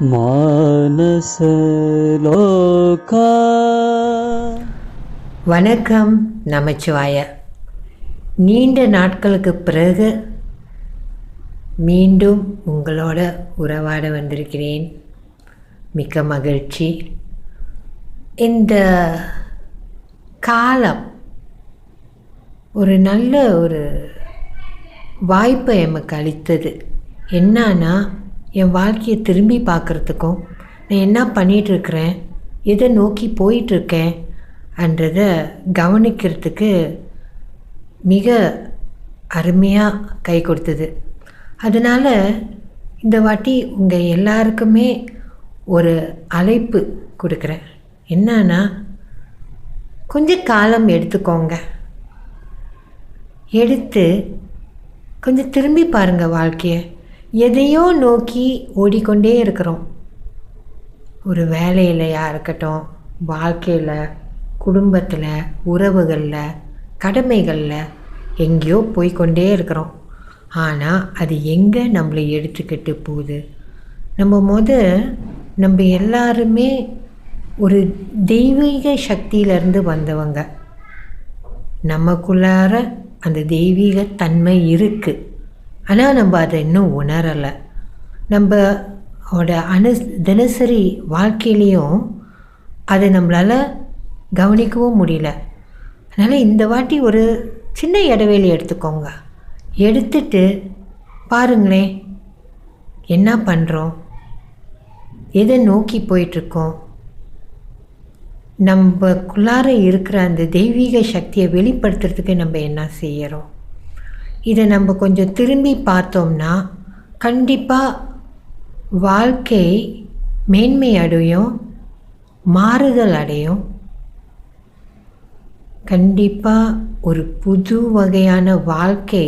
மானசலோகா. வணக்கம் நமச்சிவாய. நீண்ட நாட்களுக்கு பிறகு மீண்டும் உங்களோட உறவாட வந்திருக்கிறேன். மிக்க மகிழ்ச்சி. இந்த காலம் ஒரு நல்ல ஒரு வாய்ப்பை எமக்கு அளித்தது. என்னன்னா என் வாழ்க்கையை திரும்பி பார்க்குறதுக்கும் நான் என்ன பண்ணிகிட்ருக்கிறேன் எதை நோக்கி போயிட்டுருக்கேன் என்றதை கவனிக்கிறதுக்கு மிக அருமையாக கை கொடுத்தது. அதனால் இந்த வாட்டி உங்கள் எல்லாருக்குமே ஒரு அழைப்பு கொடுக்குறேன். என்னன்னா கொஞ்சம் காலம் எடுத்துக்கோங்க. எடுத்து கொஞ்சம் திரும்பி பாருங்கள் வாழ்க்கையை. எதையோ நோக்கி ஓடிக்கொண்டே இருக்கிறோம். ஒரு வேலையிலையா இருக்கட்டும் வாழ்க்கையில் குடும்பத்தில் உறவுகளில் கடமைகளில் எங்கேயோ போய்க்கொண்டே இருக்கிறோம். ஆனால் அது எங்கே நம்மளை எடுத்துக்கிட்டு போகுது? நம்ம முத நம்ம எல்லாருமே ஒரு தெய்வீக சக்தியிலேருந்து வந்தவங்க. நமக்குள்ளார அந்த தெய்வீக தன்மை இருக்குது ஆனால் நம்ம அதை இன்னும் உணரலை. நம்மளோட அனு தினசரி வாழ்க்கையிலையும் அதை நம்மளால் கவனிக்கவும் முடியல. அதனால் இந்த வாட்டி ஒரு சின்ன இடைவேளை எடுத்துக்கோங்க. எடுத்துட்டு பாருங்களேன் என்ன பண்ணுறோம் எதை நோக்கி போயிட்டுருக்கோம்? நம்மக்குள்ளார இருக்கிற அந்த தெய்வீக சக்தியை வெளிப்படுத்துறதுக்கு நம்ம என்ன செய்கிறோம் இதை நம்ம கொஞ்சம் திரும்பி பார்த்தோம்னா கண்டிப்பாக வாழ்க்கை மேன்மை அடையும் மாறுதல் அடையும். கண்டிப்பாக ஒரு புது வகையான வாழ்க்கை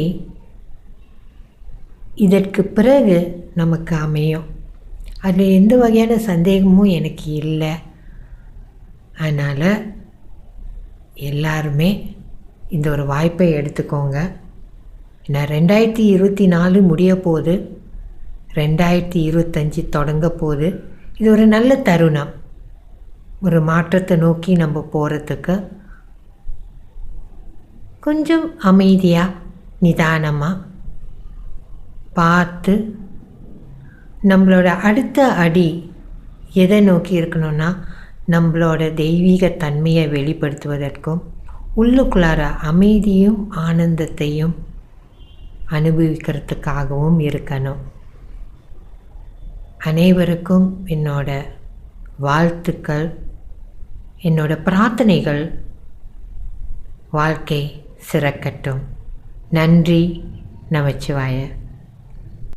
இதற்கு பிறகு நமக்கு அமையும். அதில் எந்த வகையான சந்தேகமும் எனக்கு இல்லை. அதனால் எல்லாருமே இந்த ஒரு வாய்ப்பை எடுத்துக்கோங்க. நான் ரெண்டாயிரத்தி இருபத்தி நாலு முடிய போது ரெண்டாயிரத்தி இருபத்தஞ்சி தொடங்க போது இது ஒரு நல்ல தருணம். ஒரு மாற்றத்தை நோக்கி நம்ம போகிறதுக்கு கொஞ்சம் அமைதியாக நிதானமாக பார்த்து நம்மளோட அடுத்த அடி எதை நோக்கி இருக்கணும்னா நம்மளோட தெய்வீக தன்மையை வெளிப்படுத்துவதற்கும் உள்ளுக்குள்ளார அமைதியும் ஆனந்தத்தையும் அனுபவிக்கிறதுக்காகவும் இருக்கணும். அனைவருக்கும் என்னோட வாழ்த்துக்கள் என்னோட பிரார்த்தனைகள். வாழ்க்கை சிறக்கட்டும். நன்றி நமச்சிவாய.